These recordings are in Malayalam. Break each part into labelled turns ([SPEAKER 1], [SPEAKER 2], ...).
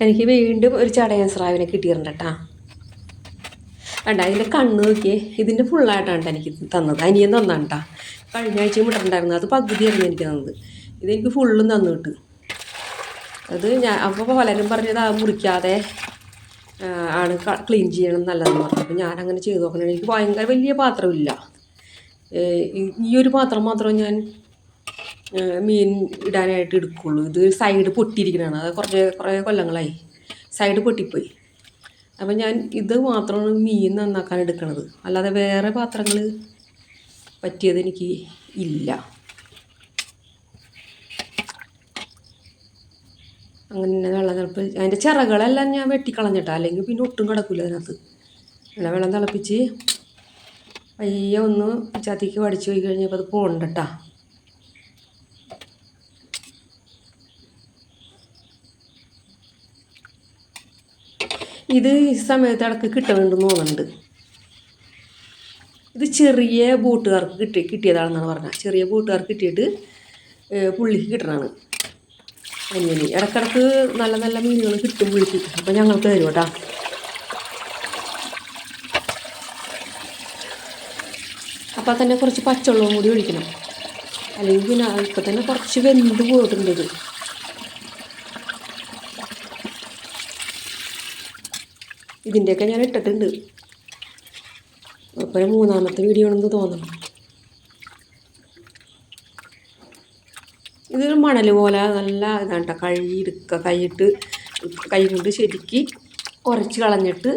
[SPEAKER 1] എനിക്ക് വീണ്ടും ഒരു ചടയൻ സ്രാവിനെ കിട്ടിയിട്ടുണ്ട് കേട്ടാ. വേണ്ട അതിന്റെ കണ്ണ് നോക്കിയേ. ഇതിന്റെ ഫുള്ളായിട്ടാണ് എനിക്ക് തന്നത്. അനിയൻ തന്നാണ് കേട്ടാ. കഴിഞ്ഞ ആഴ്ച മുട്ടുണ്ടായിരുന്നു അത് പകുതിയായിരുന്നു എനിക്ക് തന്നത്. ഇതെനിക്ക് ഫുള്ളും തന്നു കിട്ടു. അത് ഞാൻ അപ്പോൾ പലരും പറഞ്ഞത് ആ മുറിക്കാതെ ആണ് ക്ലീൻ ചെയ്യണം നല്ലതെന്ന് പറഞ്ഞു. അപ്പോൾ ഞാനങ്ങനെ ചെയ്ത് നോക്കണം. എനിക്ക് ഭയങ്കര വലിയ പാത്രമില്ല. ഈ- ഒരു പാത്രം മാത്രം ഞാൻ മീൻ ഇടാനായിട്ട് എടുക്കുള്ളൂ. ഇത് സൈഡ് പൊട്ടിയിരിക്കണതാണ്. അത് കുറച്ച് കുറേ കൊല്ലങ്ങളായി. സൈഡ് പൊട്ടിപ്പോയി. അപ്പം ഞാൻ ഇത് മാത്രമാണ് മീൻ നന്നാക്കാൻ എടുക്കണത്. അല്ലാതെ വേറെ പാത്രങ്ങൾ പറ്റിയത് എനിക്ക് ഇല്ല. അങ്ങനെ വെള്ളം തിളപ്പ് അതിന്റെ ചിറകളെല്ലാം ഞാൻ വെട്ടിക്കളഞ്ഞിട്ടാ. അല്ലെങ്കിൽ പിന്നെ ഒട്ടും കിടക്കില്ല അതിനകത്ത്. അങ്ങനെ വെള്ളം തിളപ്പിച്ച് പയ്യെ ഒന്ന് ചതിക്ക് വടിച്ച് പോയി കഴിഞ്ഞപ്പോൾ അത് പോണ്ടട്ടാ. ഇത് ഈ സമയത്ത് ഇടയ്ക്ക് കിട്ടുന്നുണ്ട് തോന്നുന്നുണ്ട്. ഇത് ചെറിയ ബോട്ടുകാർക്ക് കിട്ടി കിട്ടിയതാണെന്നാണ് പറഞ്ഞത്. ചെറിയ ബോട്ടുകാർക്ക് കിട്ടിയിട്ട് പുള്ളിക്ക് കിട്ടണതാണ് അനിയന് ഇടക്കിടക്ക് നല്ല നല്ല മീനുകൾ കിട്ടും പുള്ളിക്ക്. അപ്പം ഞങ്ങൾക്ക് തരും കേട്ടോ. അപ്പം തന്നെ കുറച്ച് പച്ചവെള്ളവും കൂടി ഒഴിക്കണം. അല്ലെങ്കിൽ പിന്നെ ഇപ്പം തന്നെ കുറച്ച് വെന്ത് പോയിട്ടുണ്ട് ഇതിന്റെയൊക്കെ ഞാൻ ഇട്ടിട്ടുണ്ട്. അപ്പോൾ മൂന്നാമത്തെ വീഡിയോ ആണെന്ന് തോന്നണം ഇതൊരു മണൽ പോലെ നല്ല ഇതാണ് കേട്ടോ കഴുകി എടുക്കുക കൈയിട്ട് കൈ കൊണ്ട് ശരിക്ക് ഉരച്ച് കളഞ്ഞിട്ട്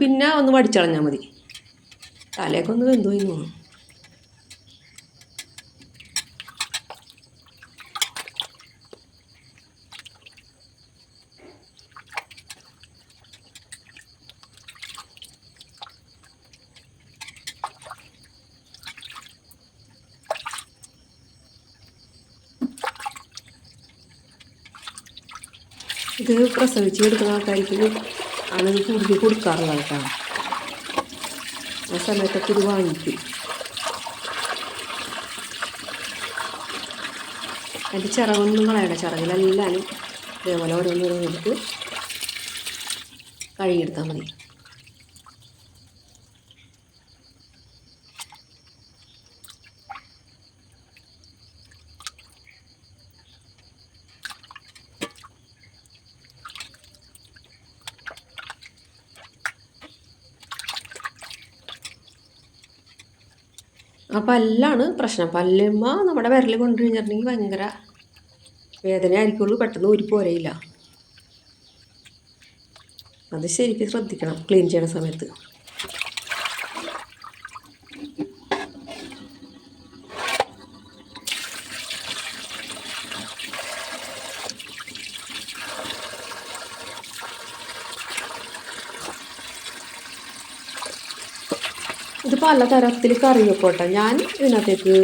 [SPEAKER 1] പിന്നെ ഒന്ന് വടിച്ചളഞ്ഞാൽ മതി. തലയൊക്കെ ഒന്ന് വെന്തു പോയി തോന്നുന്നു. ഇത് പ്രസവിച്ച് എടുക്കുന്ന ആൾക്കാർക്ക് ആണ് കൂടുതൽ കൊടുക്കാറുള്ള കേട്ടോ ആ സമയത്തൊക്കെ ഇത് വാങ്ങിക്കും. അതിന്റെ ചിറകൊന്നും കളയണ്ട. ചിറകിലെല്ലാവരും ഇതേപോലെ ഓരോന്ന് എടുത്ത് കഴുകിയെടുത്താൽ മതി. പല്ലാണ് പ്രശ്നം. പല്ലുമ്മ നമ്മുടെ വിരൽ കൊണ്ടു കഴിഞ്ഞിട്ടുണ്ടെങ്കിൽ ഭയങ്കര വേദന ആയിരിക്കുള്ളൂ പെട്ടെന്ന് ഒരു പോരയില്ല. അത് ശരിക്കും ശ്രദ്ധിക്കണം. ക്ലീൻ ചെയ്യണ സമയത്ത്. ഇത് പലതരത്തിൽ കറി വെക്കോട്ടെ. ഞാൻ ഇതിനകത്തേക്ക്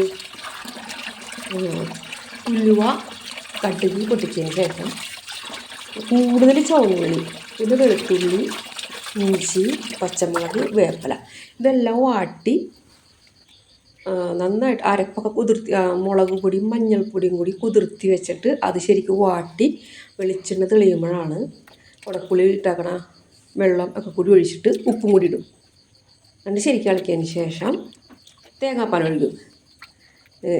[SPEAKER 1] ഉലുവ കടുക് പൊട്ടിച്ചതിന് ശേഷം കൂടുതൽ ചുവന്നുള്ളി ഇത് വെളുത്തുള്ളി ഇഞ്ചി പച്ചമുളക് വേപ്പില ഇതെല്ലാം വാട്ടി നന്നായിട്ട് അരപ്പൊക്കെ കുതിർത്തി മുളക് പൊടിയും മഞ്ഞൾപ്പൊടിയും കൂടി കുതിർത്തി വെച്ചിട്ട് അത് ശരിക്കും വാട്ടി വെളിച്ചെണ്ണ തെളിയുമ്പോഴാണ് കുടക്കുളി ഇട്ടാക്കണ വെള്ളം ഒക്കെ കൂടി ഒഴിച്ചിട്ട് ഉപ്പും കൂടി ഇടും. എന്നിട്ട് ശരിക്കും ഇളക്കിയതിന് ശേഷം തേങ്ങാപ്പാൽ ഒഴിക്കും.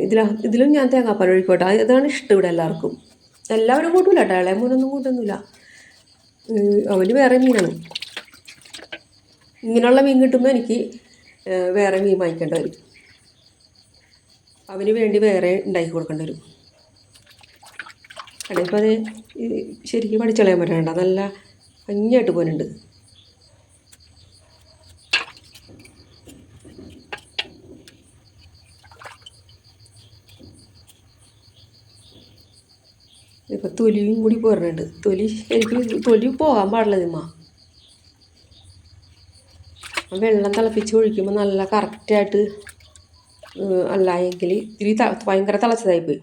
[SPEAKER 1] ഇതില ഇതിലും ഞാൻ തേങ്ങാപ്പാൽ ഒഴിക്കോട്ടെ. അതാണ് ഇഷ്ടം ഇവിടെ എല്ലാവർക്കും. എല്ലാവരും കൂട്ടില്ല കേട്ടോ ഇളയ മോനൊന്നും കൂട്ടൊന്നുമില്ല അവന് വേറെ മീനാണ്. ഇങ്ങനെയുള്ള മീൻ കിട്ടുമ്പോൾ എനിക്ക് വേറെ മീൻ വാങ്ങിക്കേണ്ടി വരും. അവന് വേണ്ടി വേറെ ഉണ്ടാക്കി കൊടുക്കേണ്ടി വരും. അതിപ്പോൾ അത് ശരിക്കും പഠിച്ചളയാൻ പറ്റണ്ട. നല്ല ഭംഗിയായിട്ട് പോലുണ്ട് ഇപ്പം തൊലിയും കൂടി പോരുന്നുണ്ട്. തൊലി എനിക്ക് തൊലി പോകാൻ പാടില്ല നിമ്മ വെള്ളം തിളപ്പിച്ച് ഒഴിക്കുമ്പോൾ നല്ല കറക്റ്റായിട്ട് അല്ല എങ്കിൽ ഇത്തിരി ഭയങ്കര തിളച്ചതായിപ്പോയി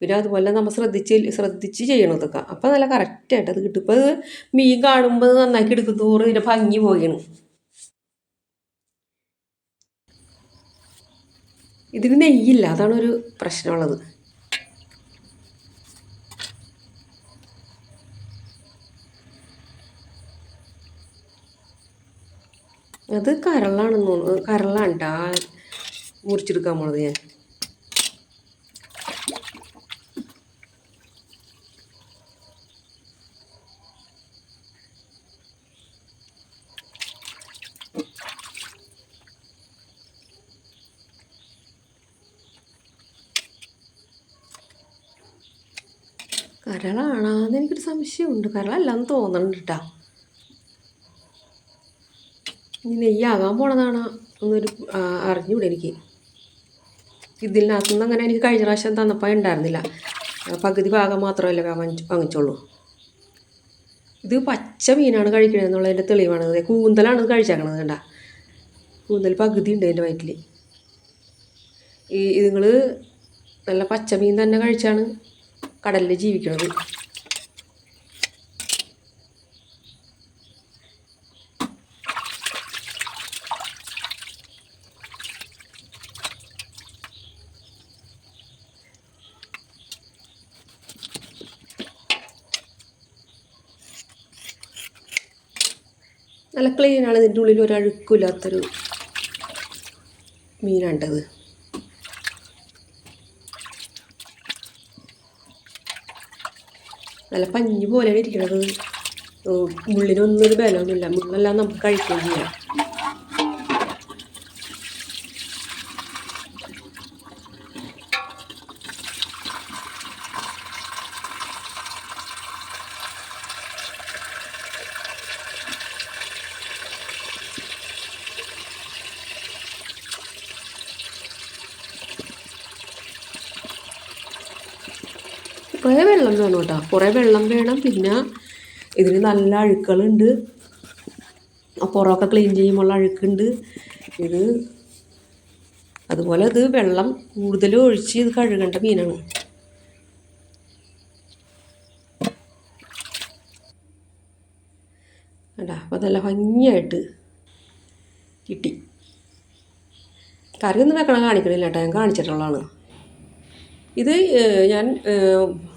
[SPEAKER 1] പിന്നെ അതുപോലെ നമ്മൾ ശ്രദ്ധിച്ച് ശ്രദ്ധിച്ച് ചെയ്യണം ഇതൊക്കെ. അപ്പോൾ നല്ല കറക്റ്റായിട്ട് അത് കിട്ടും. ഇപ്പോൾ മീൻ കാണുമ്പോൾ നന്നാക്കി എടുക്കും തോറും ഇതിന്റെ ഭംഗി പോവുകയാണ്. ഇതിന് നെയ്യില്ല അതാണ് ഒരു പ്രശ്നമുള്ളത്. അത് കരളാണെന്ന് തോന്നുന്നു. കരളാണ് കേട്ടോ മുറിച്ചെടുക്കാൻ പോണത് ഞാൻ. കരളാണോന്ന് എനിക്കൊരു സംശയമുണ്ട്. കരളല്ലാന്ന് തോന്നുന്നുണ്ട് കേട്ടോ ഇനി നെയ്യാകാൻ പോണതാണോ എന്നൊരു അറിഞ്ഞൂടെ എനിക്ക്. ഇതിനകത്തുനിന്ന് അങ്ങനെ എനിക്ക് കഴിഞ്ഞ പ്രാവശ്യം തന്നപ്പോൾ ഉണ്ടായിരുന്നില്ല. പകുതി ഭാഗം മാത്രമല്ല വാങ്ങിച്ചോളൂ. ഇത് പച്ച മീനാണ് കഴിക്കണത് എന്നുള്ളതിന്റെ തെളിവാണ്. കൂന്തലാണ് ഇത് കഴിച്ചേക്കണത് കണ്ട. കൂന്തൽ പകുതി ഉണ്ട് എന്റെ വയറ്റിൽ. ഈ ഇതുങ്ങൾ നല്ല പച്ച മീൻ തന്നെ കഴിച്ചാണ് കടലിൽ ജീവിക്കുന്നത് നല്ല ക്ലീനാണ് ഇതിന്റെ ഉള്ളിൽ ഒരു അഴുക്കില്ലാത്തൊരു മീനാണ്ടത്. നല്ല പഞ്ഞി പോലെയാണ് ഇരിക്കണത്. ഉള്ളിനൊന്നും മുള്ളിനൊന്നും ഒരു ബലമൊന്നുമില്ല. മുള്ളെല്ലാം നമുക്ക് കഴിക്കുകയും ചെയ്യാം. കുറേ വെള്ളം വേണം കേട്ടോ. കുറേ വെള്ളം വേണം. പിന്നെ ഇതിന് നല്ല അഴുക്കുകളുണ്ട്. പുറമൊക്കെ ക്ലീൻ ചെയ്യുമ്പോൾ അഴുക്കുണ്ട്. ഇത് അതുപോലെ ഇത് വെള്ളം കൂടുതൽ ഒഴിച്ച് ഇത് കഴുകേണ്ട മീനാണ്. അല്ല അപ്പോൾ നല്ല ഭംഗിയായിട്ട് കിട്ടി. കറിയൊന്നും വെക്കണം കാണിക്കണില്ല കേട്ടോ. ഞാൻ കാണിച്ചിട്ടുള്ളതാണ്. ഇത് ഞാൻ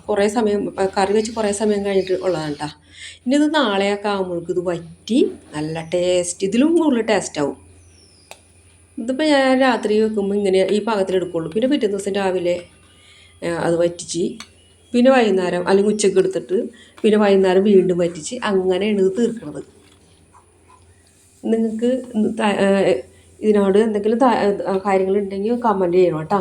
[SPEAKER 1] കുറേ സമയം കറി വെച്ച് കുറേ സമയം കഴിഞ്ഞിട്ട് ഉള്ളതാണ് കേട്ടോ ഇനി ഇത് നാളെയൊക്കെ ആകുമ്പോഴേക്കും ഇത് വറ്റി നല്ല ടേസ്റ്റ് ഇതിലും കൂടുതൽ ടേസ്റ്റ് ആവും. ഇതിപ്പോൾ ഞാൻ രാത്രി വെക്കുമ്പോൾ ഇങ്ങനെ ഈ പാകത്തിലെടുക്കുള്ളൂ പിന്നെ പിറ്റേ ദിവസം രാവിലെ അത് വറ്റിച്ച് പിന്നെ വൈകുന്നേരം അല്ലെങ്കിൽ ഉച്ചയ്ക്ക് എടുത്തിട്ട് പിന്നെ വൈകുന്നേരം വീണ്ടും വറ്റിച്ച് അങ്ങനെയാണ് ഇത് തീർക്കുന്നത് നിങ്ങൾക്ക് ഇതിനോട് എന്തെങ്കിലും കാര്യങ്ങളുണ്ടെങ്കിൽ കമന്റ് ചെയ്യണം കേട്ടോ